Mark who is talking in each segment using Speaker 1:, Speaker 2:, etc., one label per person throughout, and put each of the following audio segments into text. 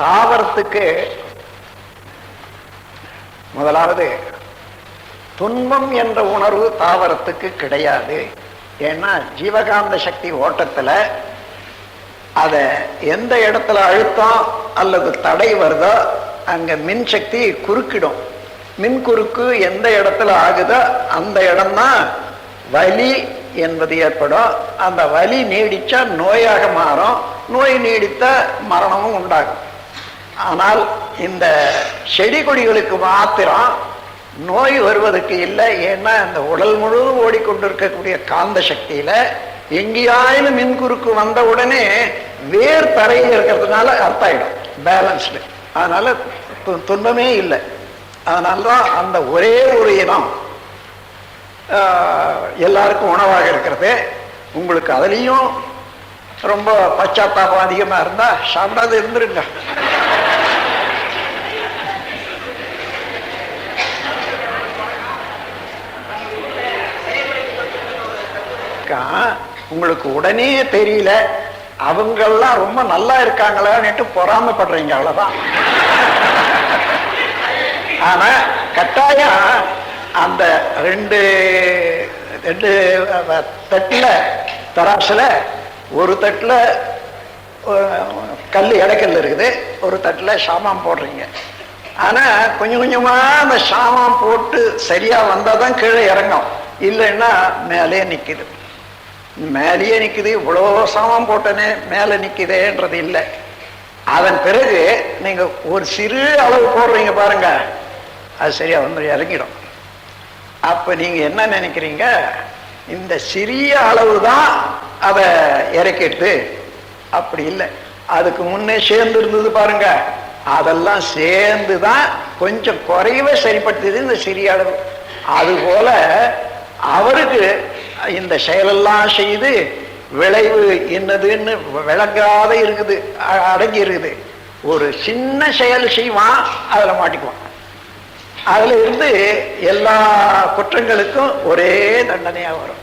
Speaker 1: தாவரத்துக்கு முதலாவது துன்பம் என்ற உணர்வு தாவரத்துக்கு கிடையாது. ஏன்னா ஜீவகாந்த சக்தி ஓட்டத்தில் அதை எந்த இடத்துல அழுத்தம் அல்லது தடை வருதோ அங்கே மின் சக்தி குறுக்கிடும். மின் குறுக்கு எந்த இடத்துல ஆகுதோ அந்த இடம்தான் வலி என்பது ஏற்படும். அந்த வலி நீடிச்சா நோயாக மாறும். நோய் நீடித்த மரணமும் உண்டாகும். ஆனால் இந்த செடி கொடிகளுக்கு மாத்திரம் நோய் வருவதற்கு இல்லை. ஏன்னா இந்த உடல் முழுவதும் ஓடிக்கொண்டிருக்கக்கூடிய காந்த சக்தியில எங்கேயாயிலும் மின் குறுக்கு வந்த உடனே வேர் தரையில் இருக்கிறதுனால அர்த்தாயிடும். பேலன்ஸ்டு அதனால து- துன்பமே இல்லை. அதனால்தான் அந்த ஒரே ஒரு இனம் ஆஹ், எல்லாருக்கும் உணவாக இருக்கிறது. உங்களுக்கு அதுலேயும் ரொம்ப பச்சாத்தாபம் அதிகமாக இருந்தால் சாப்பிடாது இருந்துருங்க. இருக்கான் உங்களுக்கு உடனே தெரியல. அவங்கெல்லாம் ரொம்ப நல்லா இருக்காங்களான்னுட்டு பொறாமப்படுறீங்க அவ்வளவுதான். ஆனா கட்டாயம் அந்த ரெண்டு ரெண்டு தட்டுல தராசுல ஒரு தட்டுல கல் இடக்கல் இருக்குது ஒரு தட்டுல சாமான் போடுறீங்க. ஆனா கொஞ்சம் கொஞ்சமா அந்த சாமான் போட்டு சரியா வந்தாதான் கீழே இறங்கும். இல்லைன்னா மேலே நிக்குது. மேலேயே நிற்குது இவ்வளோ சமம் போட்டனே மேலே நிற்குதேன்றது இல்லை. அதன் பிறகு நீங்க ஒரு சிறு அளவு போடுறீங்க பாருங்க. அது சரியா வந்து இறங்கிடும். அப்ப நீங்க என்ன நினைக்கிறீங்க? இந்த சிறிய அளவு தான் அதை இறக்கிட்டு அப்படி இல்லை. அதுக்கு முன்னே சேர்ந்து இருந்தது பாருங்க. அதெல்லாம் சேர்ந்து தான் கொஞ்சம் குறைவை சரிப்படுத்துது இந்த சிறிய அளவு. அதுபோல அவருக்கு இந்த செயலெல்லாம் செய்து விளைவு என்னதுன்னு விளங்காத இருக்குது அ- அடங்கி இருக்குது. ஒரு சின்ன செயல் செய்வான் அதுல மாட்டிக்குவான். அதுல இருந்து எல்லா குற்றங்களுக்கும் ஒரே தண்டனையா வரும்.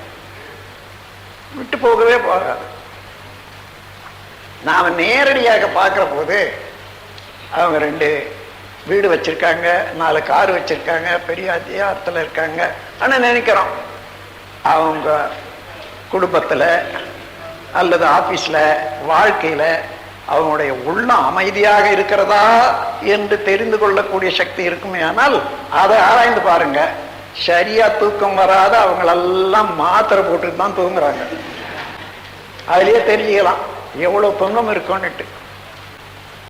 Speaker 1: விட்டு போகவே போகாது. நாம நேரடியாக பார்க்குற போது அவங்க ரெண்டு வீடு வச்சிருக்காங்க நாலு கார் வச்சிருக்காங்க பெரிய அதிகாரத்தில் இருக்காங்க ஆனால் நினைக்கிறோம் அவங்க குடும்பத்துல அல்லது ஆபீஸ்ல வாழ்க்கையில அவங்களுடைய உள்ளம் அமைதியாக இருக்கிறதா என்று தெரிந்து கொள்ளக்கூடிய சக்தி இருக்குமே ஆனால் அதை ஆராய்ந்து பாருங்க. சரியா தூக்கம் வராத அவங்களெல்லாம் மாத்திரை போட்டுட்டு தான் தூங்குறாங்க. அதுலயே தெரிஞ்சுக்கலாம். எவ்வளவு துன்பம் இருக்கும்னுட்டு